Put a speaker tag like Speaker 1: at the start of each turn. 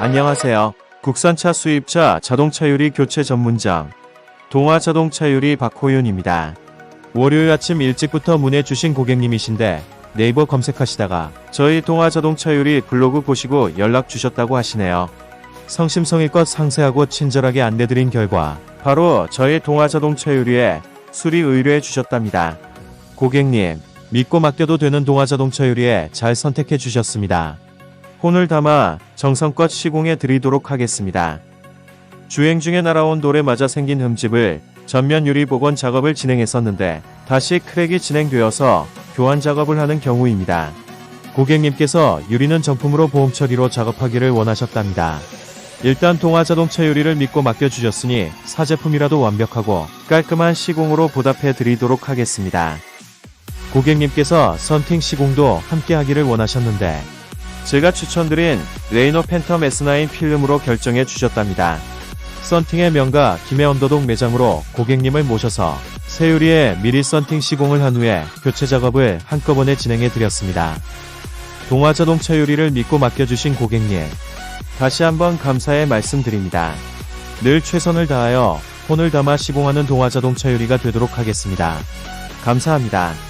Speaker 1: 안녕하세요. 국산차 수입차 자동차 유리 교체 전문점 동화 자동차 유리 박호윤입니다. 월요일 아침 일찍부터 문의 주신 고객님이신데 네이버 검색하시다가 저희 동화 자동차 유리 블로그 보시고 연락 주셨다고 하시네요. 성심성의껏 상세하고 친절하게 안내드린 결과 바로 저희 동화 자동차 유리에 수리 의뢰해 주셨답니다. 고객님, 믿고 맡겨도 되는 동화 자동차 유리에 잘 선택해 주셨습니다. 혼을 담아 정성껏 시공해 드리도록 하겠습니다. 주행 중에 날아온 돌에 맞아 생긴 흠집을 전면 유리 복원 작업을 진행했었는데 다시 크랙이 진행되어서 교환 작업을 하는 경우입니다. 고객님께서 유리는 정품으로 보험 처리로 작업하기를 원하셨답니다. 일단 동화 자동차 유리를 믿고 맡겨주셨으니 사제품이라도 완벽하고 깔끔한 시공으로 보답해 드리도록 하겠습니다. 고객님께서 선팅 시공도 함께 하기를 원하셨는데 제가 추천드린 레이노 팬텀 S9 필름으로 결정해 주셨답니다. 썬팅의 명가 김해 언더동 매장으로 고객님을 모셔서 새 유리에 미리 썬팅 시공을 한 후에 교체 작업을 한꺼번에 진행해 드렸습니다. 동화 자동차 유리를 믿고 맡겨주신 고객님 다시 한번 감사의 말씀드립니다. 늘 최선을 다하여 혼을 담아 시공하는 동화 자동차 유리가 되도록 하겠습니다. 감사합니다.